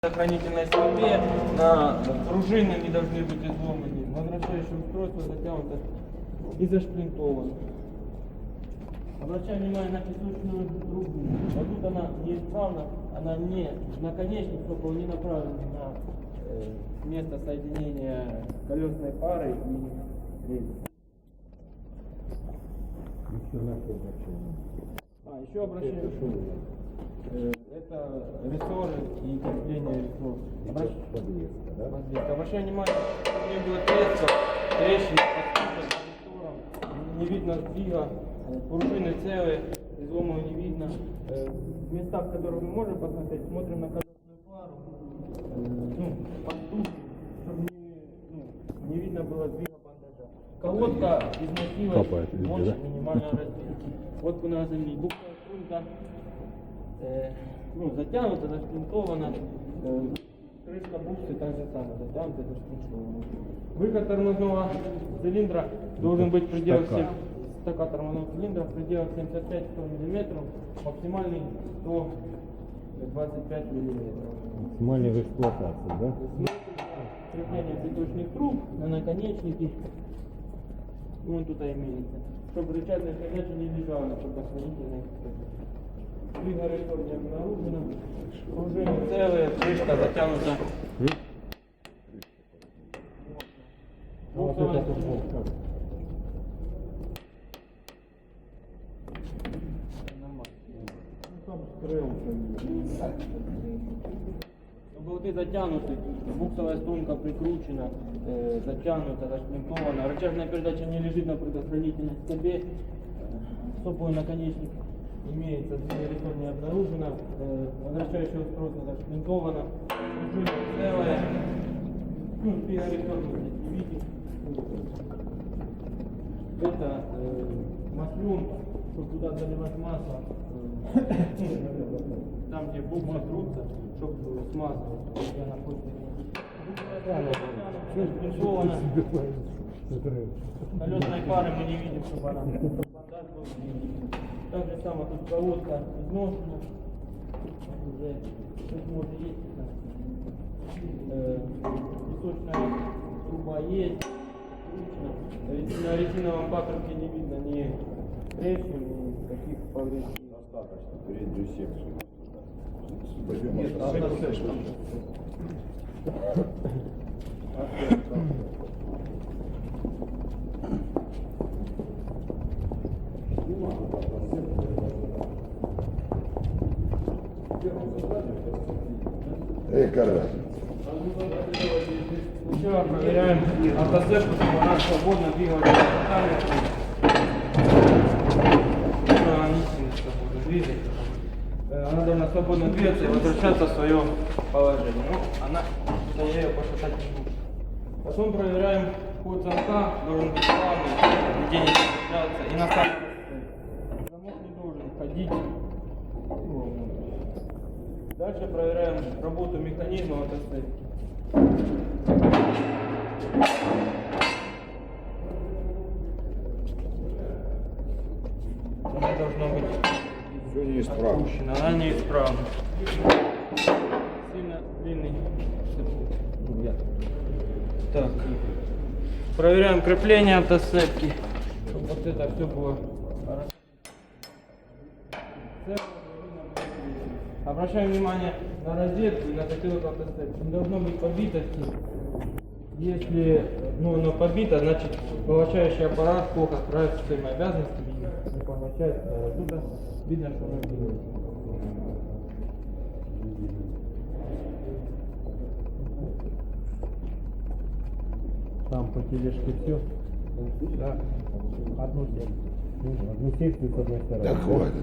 предохранительной скобе, на пружины не должны быть изломаны. Возвращающее устройство затянуто и зашплинтовано. Обращаем внимание на песочную трубу. Вот тут она неисправна, она не наконечник, он не направлен на э, место соединения колесной пары и рельсы. А, еще обращаю. Это рессоры и крепление рессор. Обращ- Подвеска. Обращаю внимание, чтобы не было тресков, трещин, подступов по рессорам. Не видно сдвига, пружины целые, изломов не видно. Э, В местах, в которых мы можем посмотреть, смотрим на колесную пару, ну, подступы, чтобы не, ну, не видно было сдвига бандажа. Колодка износилась да? минимального размера. Вот у нас земли. Буква струнка э, ну, затянута, зашпинтована. Э, крышка буксы так же самое, затянута, зашпинтована. Выход тормозного цилиндра должен быть в пределах Штака. 7 стака тормозного цилиндра в пределах 75-100 мм, максимальный 125 мм. Максимальная в эксплуатации, да? Крепление цветочных труб на наконечники. Вон тут имеется. Чтобы рычажная передача не лежала на предохранительной целые, крышка затянута. Буксовая стенка. Болты затянуты, буксовая струнка прикручена, э, затянута, зашпинтована. Рычажная передача не лежит на предохранительной. Э, Сопой наконечник имеется, двигатель не обнаружено. Э, возвращающее устройство зашпинтовано. Пружина целая. Ну, не видите. Это э, маслюн, чтобы туда заливать масло. Там, где буквы трутся, чтобы смазывать, где она Колесной пары мы не видим, чтобы она. Так же самое тут проводка изношена. Уже тут может есть. Э, песочная труба есть. Кручена. На резиновом патрубке не видно ни трещин, ни каких повреждений. Достаточно переднюю секцию. Нет, достаточно. Эй, карась. Сначала проверяем автосетку, чтобы она свободно двигалась по Чтобы она должна свободно двигаться и возвращаться в свое положение. Ну, она, я ее пошатать не буду. Потом проверяем ход замка, должен быть плавный, нигде не цепляться. И на самом ровно. Дальше проверяем работу механизма автосетки. Она должна быть Все неисправно. опущена, она неисправна. Сильно длинный. Так. Проверяем крепление автосетки. Чтобы вот это все было хорошо. Обращаем внимание на розетку и на затылок автосетки. Не должно быть побитости. Если ну, оно побито, значит поглощающий аппарат плохо справится с своими обязанностями, не поглощает э, оттуда видно, что оно делает. Там по тележке все. Да. Одну секцию. Одну секцию с одной стороны. Да хватит.